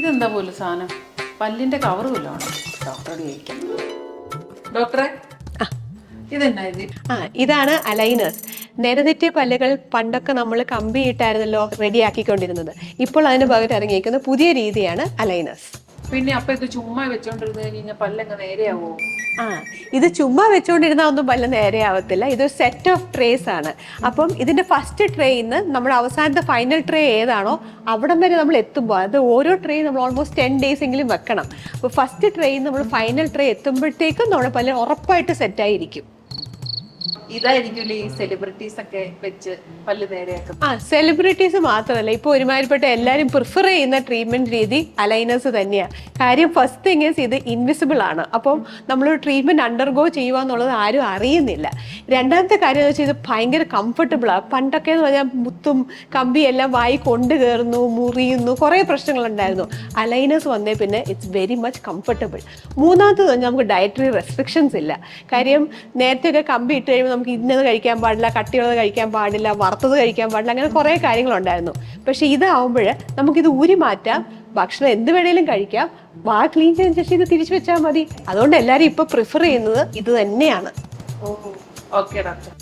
ഇതെന്താ പോലും സാധനം? പല്ലിന്റെ കവർ ഇല്ല ഡോക്ടറോട് ചോദിക്കാം. ഡോക്ടറെ ഇതെന്നാ ഇത്? ആ ഇതാണ് അലൈനേഴ്സ് നിരതെറ്റിയ പല്ലുകൾ പണ്ടൊക്കെ നമ്മൾ കമ്പിയിട്ടായിരുന്നല്ലോ റെഡിയാക്കിക്കൊണ്ടിരുന്നത് ഇപ്പോൾ അതിന് പകരം ഇറങ്ങിയിരിക്കുന്ന പുതിയ രീതിയാണ് അലൈനേഴ്സ് പിന്നെ അപ്പൊ ഇത് ചുമ്മാ വെച്ചോണ്ടിരുന്ന് കഴിഞ്ഞാൽ പല്ലങ്ങ് നേരെയാവോ? ആ ഇത് ചുമ്മാ വെച്ചുകൊണ്ടിരുന്ന ഒന്നും പല്ല നേരെ ആവത്തില്ല ഇതൊരു സെറ്റ് ഓഫ് ട്രേസ് ആണ്. അപ്പം ഇതിന്റെ ഫസ്റ്റ് ട്രേയിന്ന് നമ്മൾ അവസാനത്തെ ഫൈനൽ ട്രേ ഏതാണോ അവിടം വരെ നമ്മൾ എത്തുമ്പോൾ അത് ഓരോ ട്രേ നമ്മൾ ഓൾമോസ്റ്റ് ടെൻ ഡേയ്സ് എങ്കിലും വെക്കണം. അപ്പോൾ ഫസ്റ്റ് ട്രേയിൽ നമ്മൾ ഫൈനൽ ട്രേ എത്തുമ്പോഴത്തേക്കും നമ്മുടെ പല്ല് ഉറപ്പായിട്ട് സെറ്റായിരിക്കും സെലിബ്രിറ്റീസ് ഒക്കെ വെച്ച് പല്ല് ആ സെലിബ്രിറ്റീസ് മാത്രമല്ല ഇപ്പൊ ഒരുമാതിരിപ്പെട്ട എല്ലാരും പ്രിഫർ ചെയ്യുന്ന ട്രീറ്റ്മെന്റ് രീതി അലൈനേഴ്സ് തന്നെയാണ് കാര്യം ഫസ്റ്റ് തിങ് ഈസ് ഇത് ഇൻവിസിബിൾ ആണ്. അപ്പം നമ്മൾ ട്രീറ്റ്മെന്റ് അണ്ടർഗോ ചെയ്യുക എന്നുള്ളത് ആരും അറിയുന്നില്ല. രണ്ടാമത്തെ കാര്യം എന്ന് വെച്ചാൽ ഇത് ഭയങ്കര കംഫർട്ടബിൾ കംഫർട്ടബിളാണ് പണ്ടൊക്കെ എന്ന് പറഞ്ഞാൽ മുത്തും കമ്പി എല്ലാം വായി കൊണ്ടു കയറുന്നു മുറിയുന്നു കുറേ പ്രശ്നങ്ങളുണ്ടായിരുന്നു. അലൈനേഴ്സ് വന്നേ പിന്നെ ഇറ്റ്സ് വെരി മച്ച് കംഫർട്ടബിൾ മൂന്നാമത്തെ പറഞ്ഞാൽ നമുക്ക് ഡയറ്ററി റെസ്ട്രിക്ഷൻസ് ഇല്ല. കാര്യം നേരത്തെയൊക്കെ കമ്പി ഇട്ട് കഴിയുമ്പോൾ നമുക്ക് ഇന്നത് കഴിക്കാൻ പാടില്ല കട്ടിയുള്ളത് കഴിക്കാൻ പാടില്ല വറുത്തത് കഴിക്കാൻ പാടില്ല അങ്ങനെ കുറേ കാര്യങ്ങളുണ്ടായിരുന്നു. പക്ഷെ ഇതാവുമ്പോൾ നമുക്കിത് ഊരി മാറ്റാം ഭക്ഷണം എന്ത് വേണേലും കഴിക്കാം വാ ക്ലീൻ ചെയ്ത ശേഷം ഇത് തിരിച്ചു വെച്ചാൽ മതി. അതുകൊണ്ട് എല്ലാവരും ഇപ്പൊ പ്രിഫർ ചെയ്യുന്നത് ഇത് തന്നെയാണ്. Okay doctor.